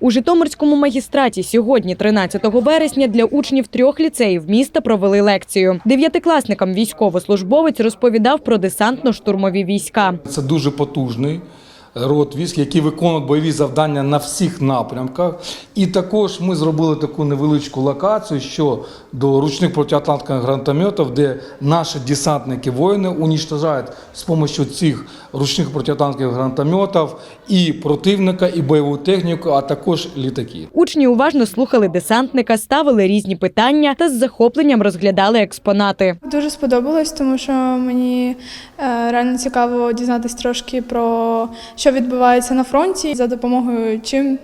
У Житомирському магістраті сьогодні, 13 вересня, для учнів трьох ліцеїв міста провели лекцію. Дев'ятикласникам військовослужбовець розповідав про десантно-штурмові війська. Це дуже потужний род військ, який виконує бойові завдання на всіх напрямках. І також ми зробили таку невеличку локацію щодо ручних протиатлантних гранатометів, де наші десантники воїни уничтожають з допомогою цих ручних протиатлантних гранатометів і противника, і бойову техніку, а також літаки. Учні уважно слухали десантника, ставили різні питання та з захопленням розглядали експонати. Дуже сподобалось, тому що мені е, реально цікаво дізнатися трошки про що відбувається на фронті за допомогою чим.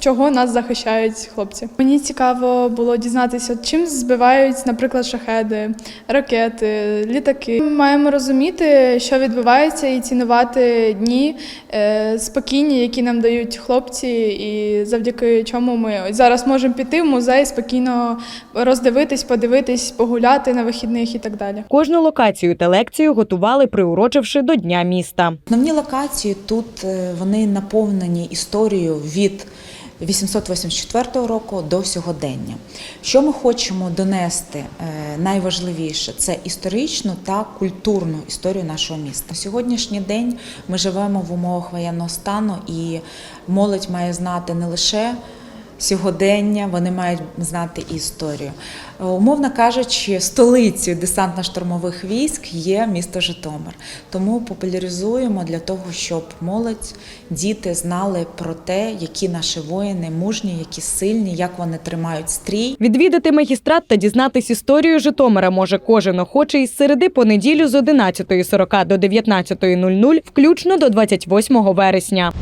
Чого нас захищають хлопці? Мені цікаво було дізнатися, чим збивають, наприклад, шахеди, ракети, літаки. Ми маємо розуміти, що відбувається, і цінувати дні е, спокійні, які нам дають хлопці, і завдяки чому ми ось зараз можемо піти в музей, спокійно роздивитись, подивитись, погуляти на вихідних і так далі. Кожну локацію та лекцію готували, приурочивши до Дня міста. Основні локації тут е, вони наповнені історією від 884 року до сьогодення. Що ми хочемо донести е, найважливіше це історичну та культурну історію нашого міста. На сьогоднішній день ми живемо в умовах воєнного стану, і молодь має знати не лише сьогодення, вони мають знати історію. Умовно кажучи, столицею десантно-штурмових військ є місто Житомир. Тому популяризуємо для того, щоб молодь, діти знали про те, які наші воїни мужні, які сильні, як вони тримають стрій. Відвідати магістрат та дізнатись історію Житомира може кожен охочий з середи по неділю з 11.40 до 19.00, включно до 28 вересня.